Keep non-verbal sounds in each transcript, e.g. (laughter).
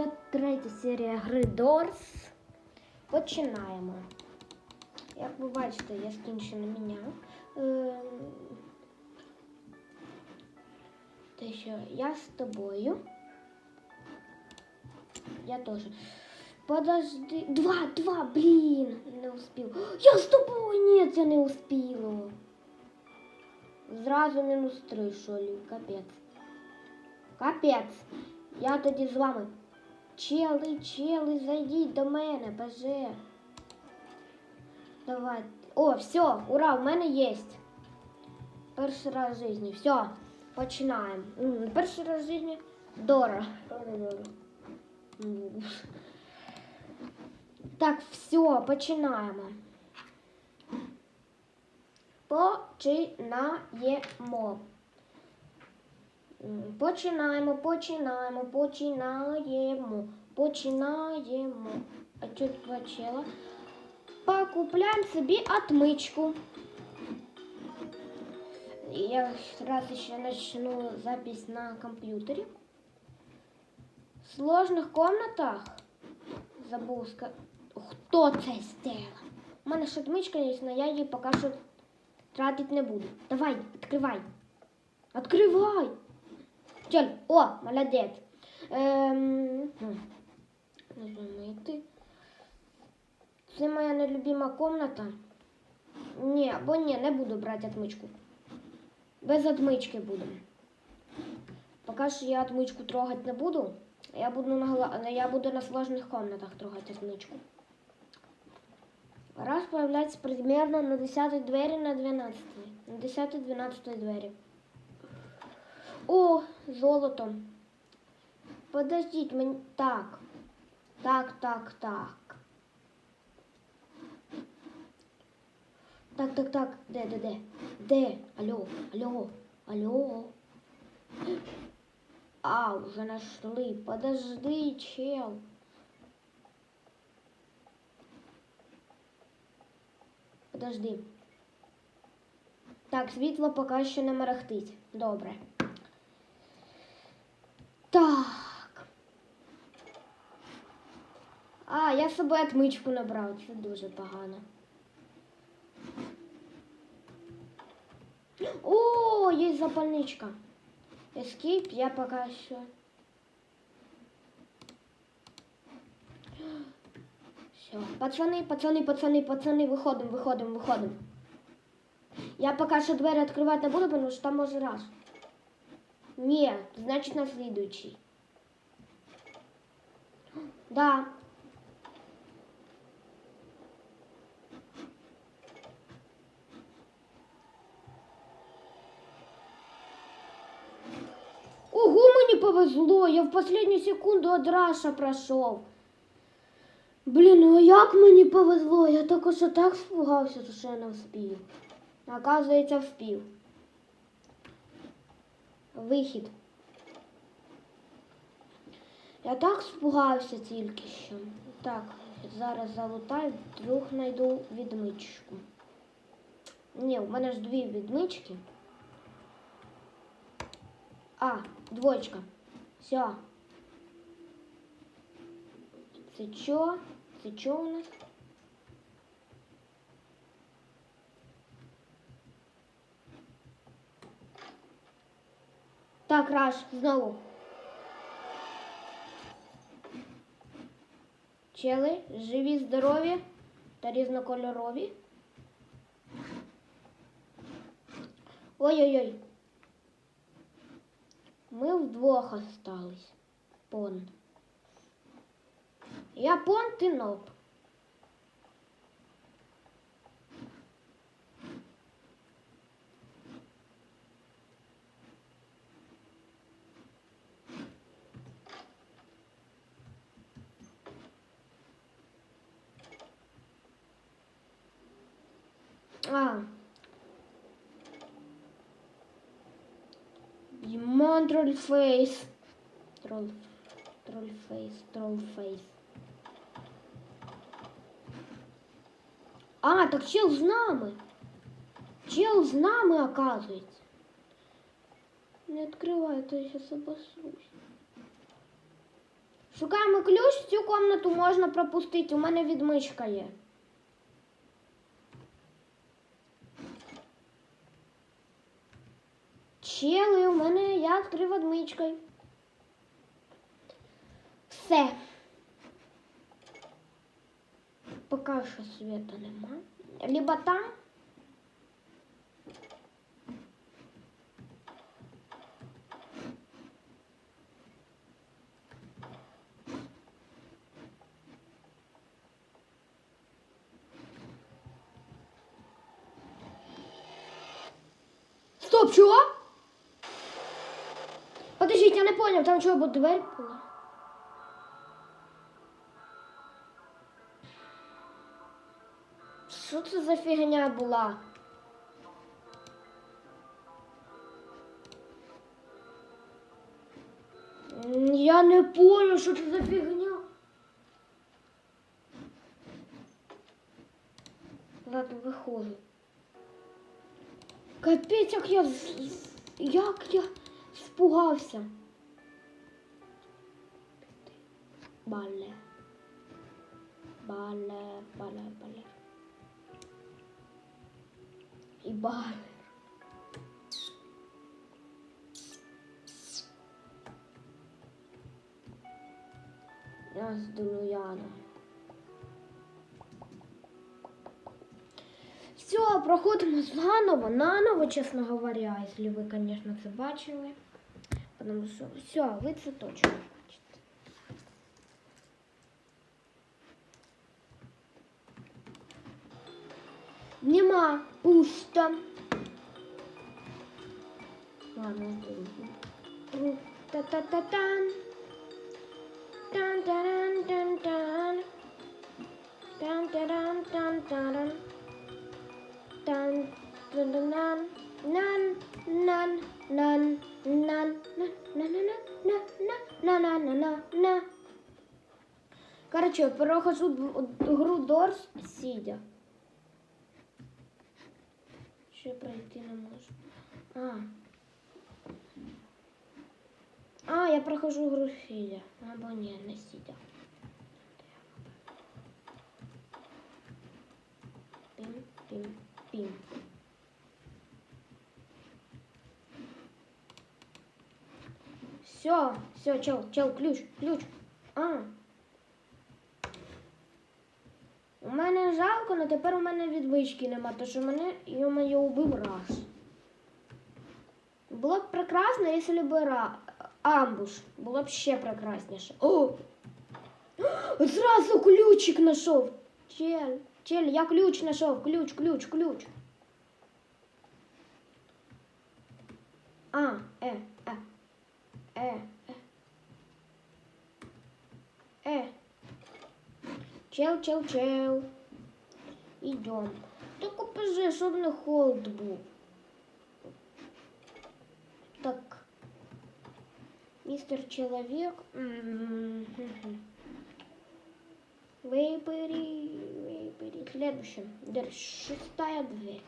53 серія гри Дорс. Починаємо. Як ви бачите, я скінчено міняв. Ем, Те, що я з тобою. Я теж. Подожди. Два, два, блін, не успів. Я з тобою, ні, я не успіла. Зразу мінус три, що ли, капець. Капець. Я тоді з вами. Чели, чели, зайдіть до мене, боже. Давай. О, все, ура, в мене є. Перший раз в житті. Все, починаємо. Перший раз в житті Дора. Дора, Дора. Так, все, починаємо. Починаємо. Починаємо, починаємо, починаємо, починаємо. А тут почала? Покупляємо собі отмичку. Я раз еще начну запись на компьютере. В сложных комнатах забув сказати. Хто це зробив? У мене ще отмичка є, але я її поки що тратити не буду. Давай, відкривай. Відкривай! Тёль, о, молодець. Ем, хм, нажимайте. Це моя нелюбима комната. Ні, або ні, не буду брати отмичку. Без отмички буду. Поки що я отмичку трогати не буду. Я буду на, гла- я буду на сложных комнатах трогать отмычку. Раз появляется примерно на 10 двери на 12. На 10-12 двери. О, золото. Подождите, мені... Так. Так, так, так. Так, так, так. Де, де, де? Де? Алло, алло, алло. А, уже нашли. Подожди, чел. Подожди. Так, світло поки що не мерехтить. Добре. Так. А, я з собою отмичку набрав. Це дуже погано. О, є запальничка. Escape я пока що. Все. Пацани, пацани, пацани, пацани, виходимо, виходимо, виходимо. Я пока що двері відкривати не буду, тому що там може раз. Ні, значить на слідуючий. Да. Ого, мені повезло, я в последню секунду от Раша пройшов. Блін, ну як мені повезло, я що так спугався, що я не вспів. Оказується, вспів. Вихід. Я так спугався тільки що. Так, зараз залутаю, вдруг знайду відмичку. Ні, у мене ж дві відмички. А, двоечка. Все. Це чо? Це чо у нас? Так, Раш, знову. Чели, живі, здорові та різнокольорові. Ой-ой-ой. Ми вдвох остались. Пон. Я пон, ти ноб. А. Дімон трольфейс. Тролл. Трольфейс, троллфейс. А, так чел з нами. Чел з нами, оказується. Не відкривай, а то я зараз обосрусь. Шукаємо ключ, цю комнату можна пропустити. У мене відмичка є. Чели, у мене я відкрив відмичкою. Все. Поки що света нема. Либо там. Стоп, чего? Понял, там что, вот дверь была? Що це за фігня була? Я не понял, що це за фігня. Ладно, виходжу. Капець, як я як я спугався. Бале. Бале, бале, бале. І бале. Я з Дуяна. Все, проходимо заново, наново, чесно говоря, якщо ви, звісно, це бачили. Тому все, ви це точно Нема, пусто. Ладно, тут. Та-та-та-тан. Тан-таран-тан-тан. Тан-таран-тан-таран. Тан, тан, тан, нан, нан, нан, нан, нан, на, на, на, на, на, на, на, на, на, на. Короче, прохожу д- гру Дорс сидя. Ще пройти не можу. А. А, я прохожу гру сидя. Або ні, не сидя. Пім, пім, пім. Все, все, чел, чел, ключ, ключ. А. У мене жалко, але тепер у мене відвички нема, то що мене йо-моє убив раз. Було б прекрасно, якщо б ра... амбуш. Було б ще прекрасніше. О! Зразу ключик знайшов. Чель, чель, я ключ знайшов. Ключ, ключ, ключ. А, Чел, чел, чел. Идем. Только позже, особенно не был. Так. Мистер Человек. Вейбери, вейбери. Следующим. Дверь. Шестая дверь.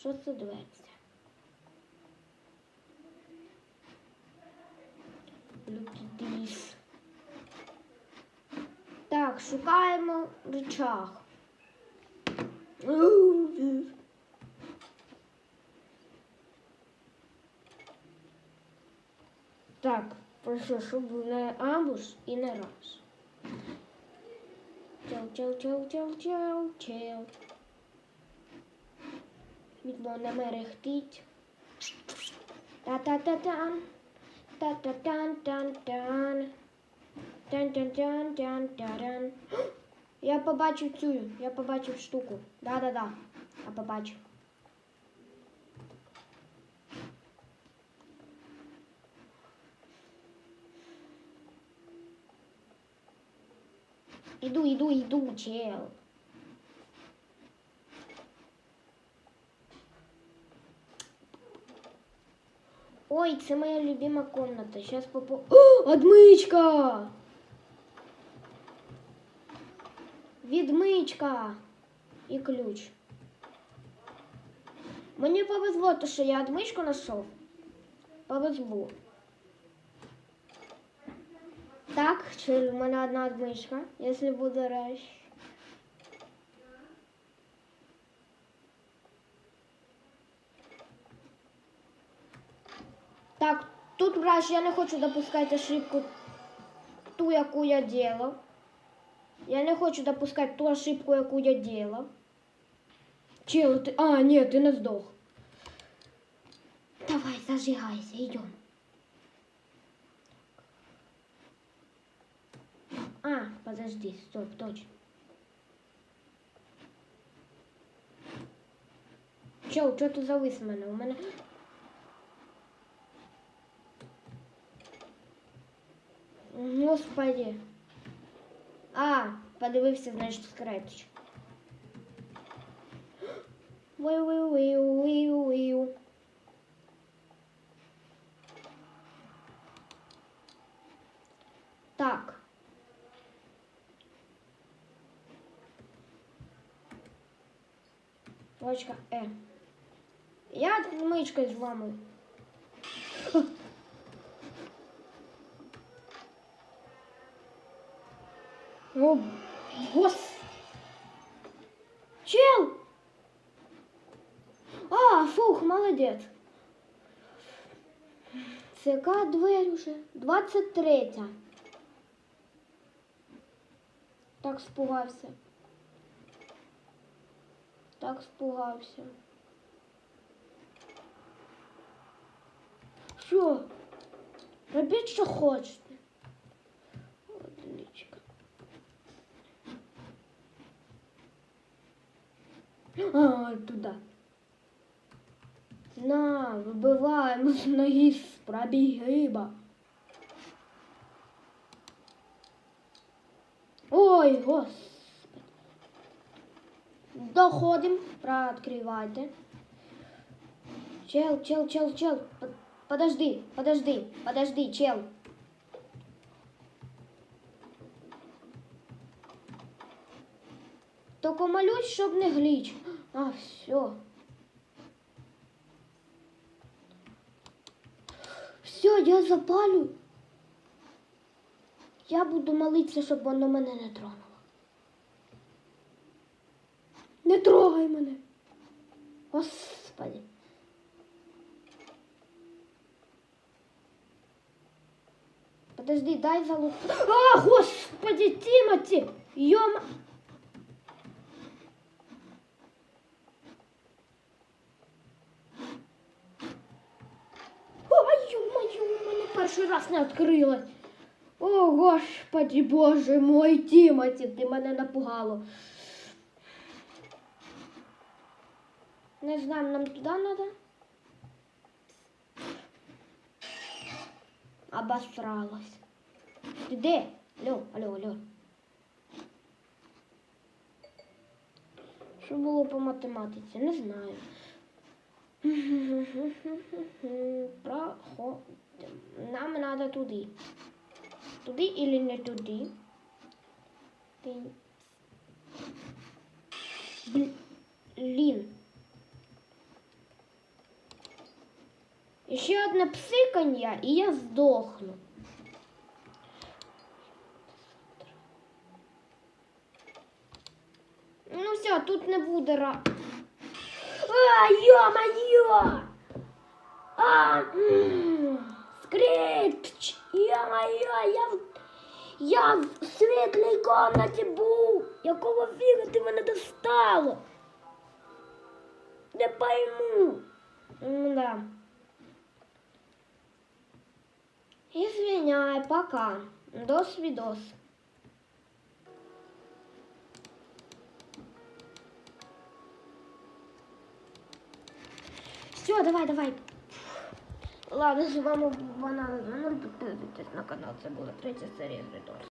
Шестая дверь. Look at this. Так, шукаємо рычаг. Так, прошу, щоб не амбуш і не раз. Чел, чел, чел, чел, чел, чел. Відьмо не мерехтить. Та-та-та-тан. Та-та-тан-тан-тан. Тан-тан-тан-тан-таран. (gasps) Я побачив цю, я побачив штуку. Да-да-да. Я побачив. Іду, іду, іду, чел. Ой, це моя любима комната. Сейчас попо... О, отмычка! (gasps) Відмичка і ключ. Мені повезло, то що я відмичку знайшов. Повезло. Так, в мене одна одмишка, якщо буде реш. Так, тут враж, я не хочу допускати ошибку ту, яку я делав. Я не хочу допускати ту ошибку, яку я делав. Чел, ти... А, ні, ти не здох. Давай, зажигайся, йдем. А, подожди, стоп, точно. Чел, що ти завис в мене? У мене. Господи. А, подивився, значить, скретч. Виу-виу-виу-виу-виу. Так. Точка Е. Я мичкою зламаю. Чел! А, фух, молодець. Це яка двері вже? 23. Так спугався. Так спугався. Що? Робіть, що хочете. А, туда. На, вибиваємо з ноги з пробігиба. Ой, господи. Доходим, прооткрывайте. Чел, чел, чел, чел. Подожди, подожди, подожди, чел. Только молюсь, щоб не гліч. А, все. Все, я запалю. Я буду молитися, щоб воно мене не тронуло. Не трогай мене. Господи. Подожди, дай залуп. А, господи, Тимати! Йома. Ой, ё-моё, у мене перший раз. О, господи, боже мой, Тимати, ти мене напугало. Не знаю, нам туди треба? Обосралась. Ти де? Алло, алло, алло. Що було по математиці? Не знаю. (laughs) Проходимо. Нам треба туди. Туди или не туди? Блін. Ще одне псикання, і я здохну. Ну все, тут не буде ра. А, ё-моё! А, м, скрипч! Ё-моё, я в... Я в світлій комнаті був! Якого фіга ти мене достало? Не пойму. Ну да. Извиняй, пока. До свидос. Все, давай, давай. Ладно, з вами банана. Ну, підписуйтесь на канал. Це була третя серія Редорс.